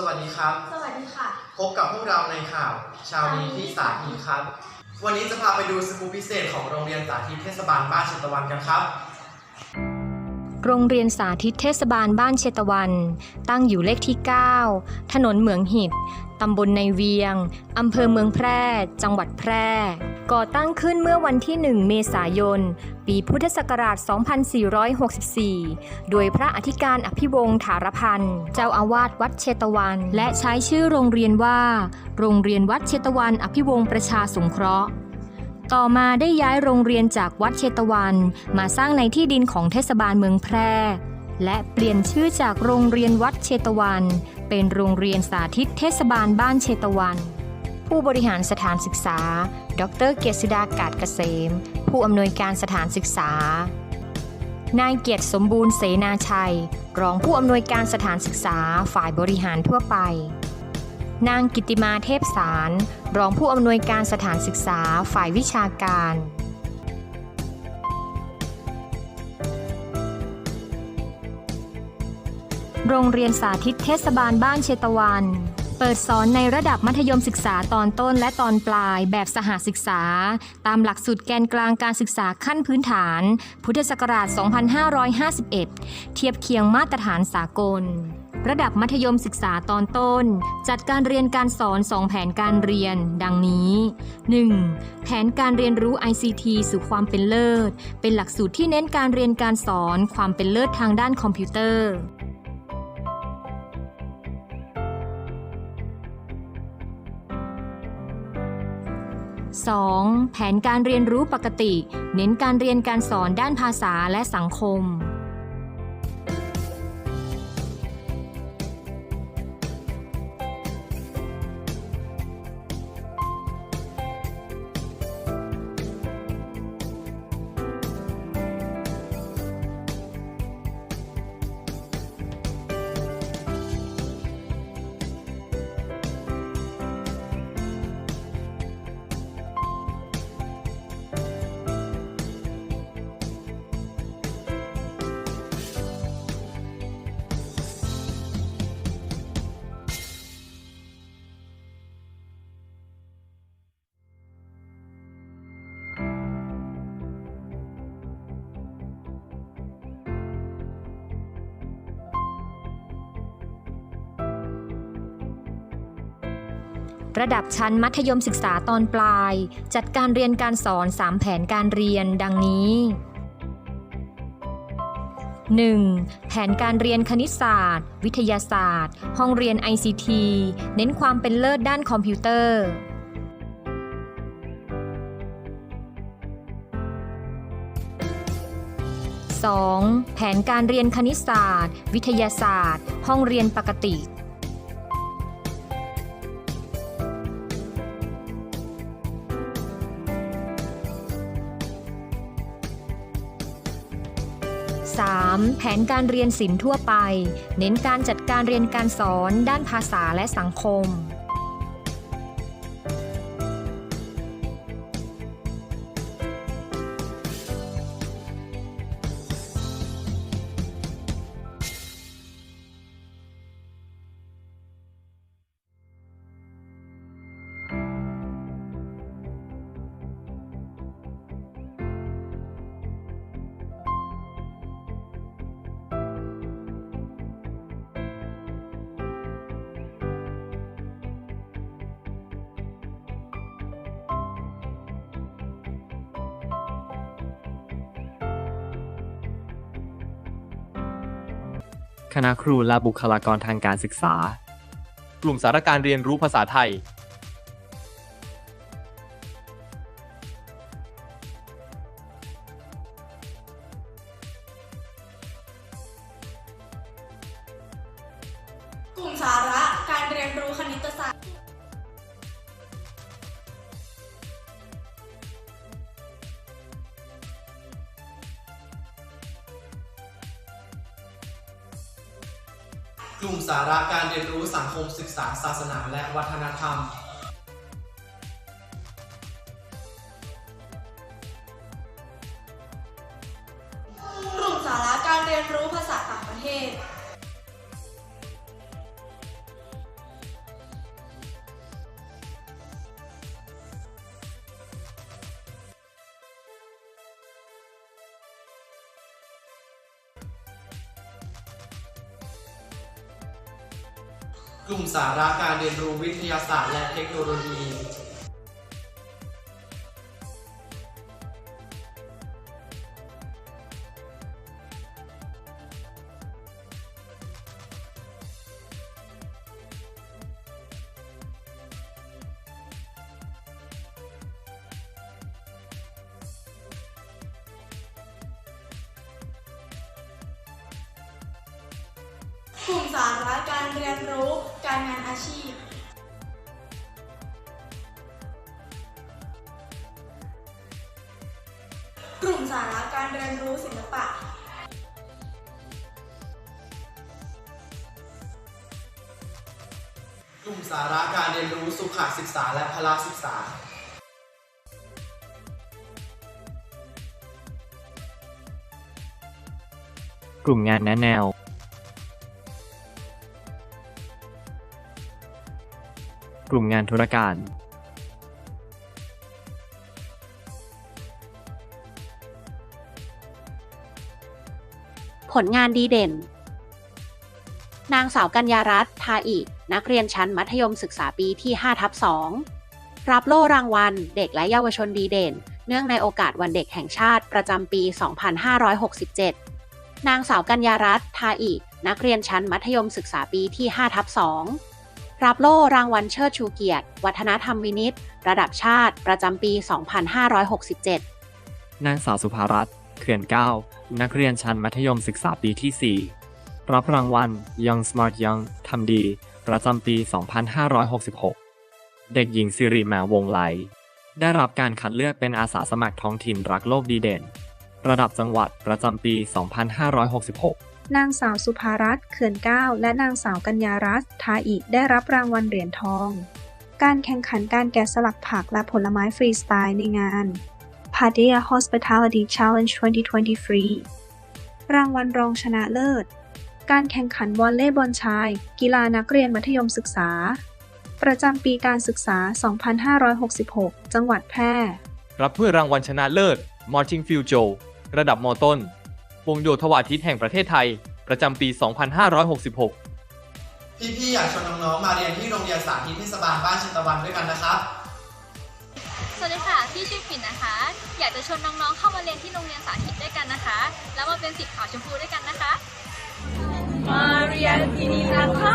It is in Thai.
สวัสดีครับ สวัสดีค่ะ พบกับพวกเราในข่าวเชาวนี้ที่สาธิตครับ วันนี้จะพาไปดูสกูปพิเศษของโรงเรียนสาธิตเทศบาลบ้านเชตวันกันครับ โรงเรียนสาธิตเทศบาลบ้านเชตวัน ตั้งอยู่เลขที่ 9 ถนนเหมืองหิดตำบลในเวียง อำเภอเมืองแพร่ จังหวัดแพร่ ก่อตั้งขึ้นเมื่อวันที่ 1 เมษายน ปีพุทธศักราช 2464 โดยพระอธิการอภิวงศ์ถารพันธ์ เจ้าอาวาสวัดเชตวัน และใช้ชื่อโรงเรียนว่า โรงเรียนวัดเชตวันอภิวงศ์ประชาสงเคราะห์ ต่อมาได้ย้ายโรงเรียนจากวัดเชตวัน มาสร้างในที่ดินของเทศบาลเมืองแพร่ และเปลี่ยนชื่อจากโรงเรียนวัดเชตวัน เป็นโรงเรียนสาธิตเทศบาลบ้านเชตวัน ผู้บริหารสถานศึกษา ดรเกียรติดากาศเกษม ผู้อำนวยการสถานศึกษา นายเกียรติสมบูรณ์เสนาชัย รองผู้อำนวยการสถานศึกษาฝ่ายบริหารทั่วไป นางกิติมาเทพสาร รองผู้อำนวยการสถานศึกษาฝ่ายวิชาการ โรงเรียนสาธิตเทศบาลบ้านเชตวัน เปิดสอนในระดับมัธยมศึกษาตอนต้นและตอนปลายแบบสหศึกษา ตามหลักสูตรแกนกลางการศึกษาขั้นพื้นฐาน พุทธศักราช 2551 เทียบเคียงมาตรฐานสากล ระดับมัธยมศึกษาตอนต้น จัดการเรียนการสอน 2 แผนการเรียน ดังนี้ 1. แผนการเรียนรู้ ICT สู่ความเป็นเลิศ เป็นหลักสูตรที่เน้นการเรียนการสอน ความเป็นเลิศทางด้านคอมพิวเตอร์ 2. แผนการเรียนรู้ปกติ เน้นการเรียนการสอนด้านภาษาและสังคม ระดับชั้นมัธยมศึกษาตอนปลาย จัดการเรียนการสอน 3 แผนการเรียนดังนี้ 1. แผนการเรียนคณิตศาสตร์ วิทยาศาสตร์ ห้องเรียน ICT เน้นความเป็นเลิศด้านคอมพิวเตอร์ 2. แผนการเรียนคณิตศาสตร์ วิทยาศาสตร์ ห้องเรียนปกติ 3. แผนการเรียนศิลป์ทั่วไป เน้นการจัดการเรียนการสอนด้านภาษาและสังคม คณะครูและบุคลากรทางการศึกษา กลุ่มสารการเรียนรู้ภาษาไทย กลุ่มสาระการเรียนรู้คณิตศาสตร์ กลุ่มสาระการเรียนรู้สังคมศึกษาศาสนาและวัฒนธรรม กลุ่มสาระการเรียนรู้วิทยาศาสตร์และเทคโนโลยีกลุ่มสาระการเรียนรู้ การงานอาชีพ กลุ่มสาระการเรียนรู้ศิลปะ กลุ่มสาระการเรียนรู้สุขศึกษาและพละศึกษา กลุ่มงานแนะแนว กลุ่มงานธุรการผลงานดีเด่น นางสาวกัญญารัตน์ทาอินักเรียนชั้นมัธยมศึกษาปีที่5ทับ2รับโล่รางวัล เด็กและเยาวชนดีเด่น เนื่องในโอกาสวันเด็กแห่งชาติประจำปี 2567 นางสาวกัญญารัตน์ทาอินักเรียนชั้นมัธยมศึกษาปีที่5ทับ2 รับโล่รางวัลเชิดชูเกียรติ วัฒนธรรมวินิตระดับชาติประจำปี 2567 นางสาวสุภารัตน์เขื่อนเก้านักเรียนชั้นมัธยมศึกษาปีที่ 4 รับรางวัล Young Smart Young ทำดี ประจำปี 2566 เด็กหญิงสิริแมววงไลได้รับการคัดเลือกเป็นอาสาสมัครท้องถิ่นรักโลกดีเด่น ระดับจังหวัดประจำปี 2566 นางสาวสุภารัตน์เขื่อนก้าวและนางสาวกัญญารัตน์ทาอิได้รับรางวัลเหรียญทอง การแข่งขันการแกะสลักผักและผลไม้ฟรีสไตล์ในงาน Padilla Hospitality Challenge 2023 รางวัลรองชนะเลิศ การแข่งขันวอลเลย์บอลชาย กีฬานักเรียนมัธยมศึกษา ประจำปีการศึกษา 2566 จังหวัดแพร่ รับถ้วยรางวัลชนะเลิศ Marching Field Joe ระดับมต้น วงโยธวาทิตแห่งประเทศไทย ประจำปี 2566 พี่ๆอยากชวนน้องๆมาเรียนที่โรงเรียนสาธิตเทศบาลบ้านชินตะวันด้วยกันนะครับสวัสดีค่ะพี่ชื่อปิ่นนะคะ อยากจะชวนน้องๆเข้ามาเรียนที่โรงเรียนสาธิตด้วยกันนะคะ แล้วมาเป็นสิทธิ์ขาวชมพูด้วยกันนะคะ มาเรียนที่นี่นะคะ